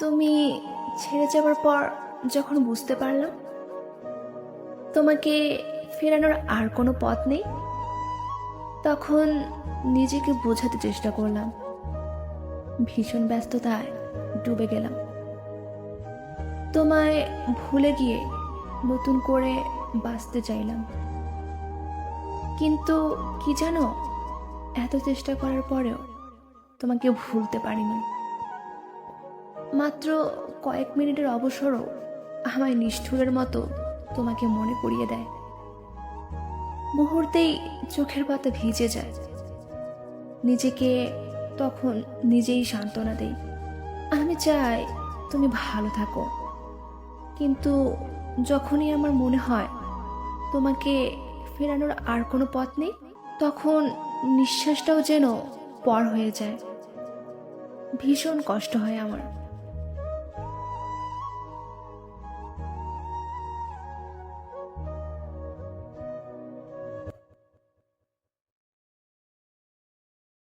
তুমি ছেড়ে যাওয়ার পর যখন বুঝতে পারলাম, তোমাকে ফেরানোর আর কোনো পথ নেই, তখন নিজেকে বোঝাতে চেষ্টা করলাম। ভীষণ ব্যস্ততায় ডুবে গেলাম। তোমায় ভুলে গিয়ে নতুন করে বাঁচতে চাইলাম। কিন্তু কি জানো, এত চেষ্টা করার পরেও তোমাকে ভুলতে পারিনি। মাত্র কয়েক মিনিটের অবসরও আমায় নিষ্ঠুরের মতো তোমাকে মনে করিয়ে দেয়। মুহূর্তেই চোখের পাতা ভিজে যায়। নিজেকে তখন নিজেই সান্ত্বনা দেই। আমি চাই তুমি ভালো থাকো। কিন্তু যখনই আমার মনে হয় তোমাকে ফেরানোর আর কোনো পথ নেই, তখন নিঃশ্বাসটাও যেন পর হয়ে যায়। ভীষণ কষ্ট হয় আমার।